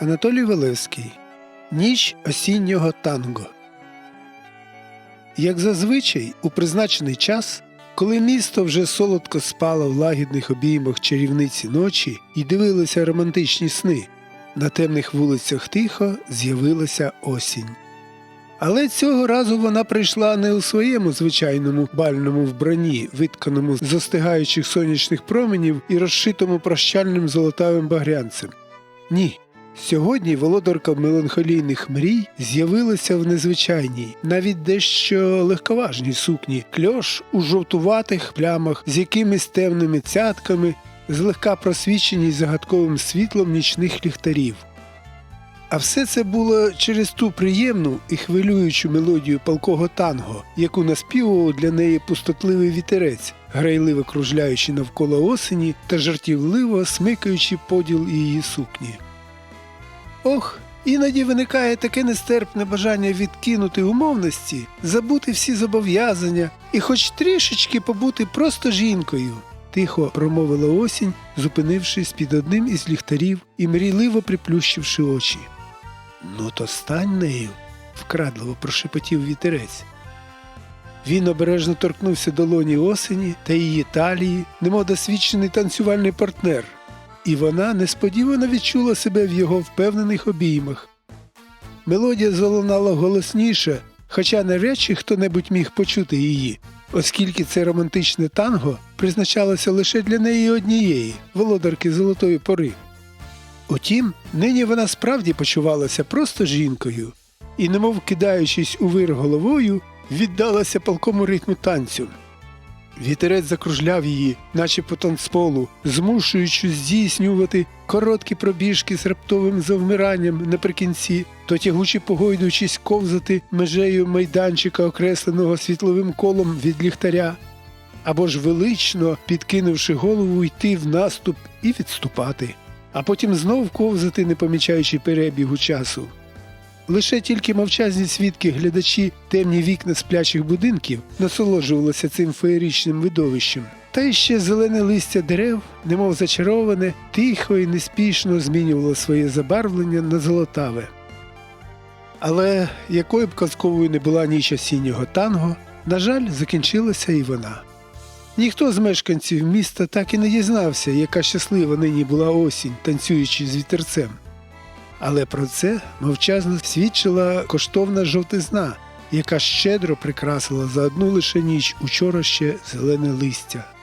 Анатолій Велевський. Ніч осіннього танго. Як зазвичай, у призначений час, коли місто вже солодко спало в лагідних обіймах чарівниці ночі і дивилося романтичні сни, на темних вулицях тихо з'явилася осінь. Але цього разу вона прийшла не у своєму звичайному бальному вбранні, витканому з остигаючих сонячних променів і розшитому прощальним золотавим багрянцем. Ні. Сьогодні володарка меланхолійних мрій з'явилася в незвичайній, навіть дещо легковажній сукні, кльош у жовтуватих плямах з якимись темними цятками, злегка просвіченій загадковим світлом нічних ліхтарів. А все це було через ту приємну і хвилюючу мелодію палкого танго, яку наспівував для неї пустотливий вітерець, грайливо кружляючи навколо осені та жартівливо смикаючи поділ її сукні. Ох, іноді виникає таке нестерпне бажання відкинути умовності, забути всі зобов'язання і хоч трішечки побути просто жінкою. Тихо промовила осінь, зупинившись під одним із ліхтарів і мрійливо приплющивши очі. Ну, то стань нею, вкрадливо прошепотів вітерець. Він обережно торкнувся долоні осені та її талії, немов досвідчений танцювальний партнер, і вона несподівано відчула себе в його впевнених обіймах. Мелодія залунала голосніше, хоча навряд чи хто-небудь міг почути її, оскільки це романтичне танго призначалося лише для неї однієї, володарки золотої пори. Утім, нині вона справді почувалася просто жінкою і, немов кидаючись у вир головою, віддалася палкому ритму танцю. Вітерець закружляв її, наче по танцполу, змушуючи здійснювати короткі пробіжки з раптовим завмиранням наприкінці, то тягучи погойдуючись ковзати межею майданчика, окресленого світловим колом від ліхтаря, або ж велично, підкинувши голову, йти в наступ і відступати, а потім знов ковзати, не помічаючи перебігу часу. Лише тільки мовчазні свідки глядачі темні вікна сплячих будинків насолоджувалися цим феєричним видовищем. Та ще зелене листя дерев, немов зачароване, тихо і неспішно змінювало своє забарвлення на золотаве. Але якою б казковою не була ніч осіннього танго, на жаль, закінчилася і вона. Ніхто з мешканців міста так і не дізнався, яка щаслива нині була осінь, танцюючи з вітерцем. Але про це мовчазно свідчила коштовна жовтизна, яка щедро прикрасила за одну лише ніч учора ще зелене листя.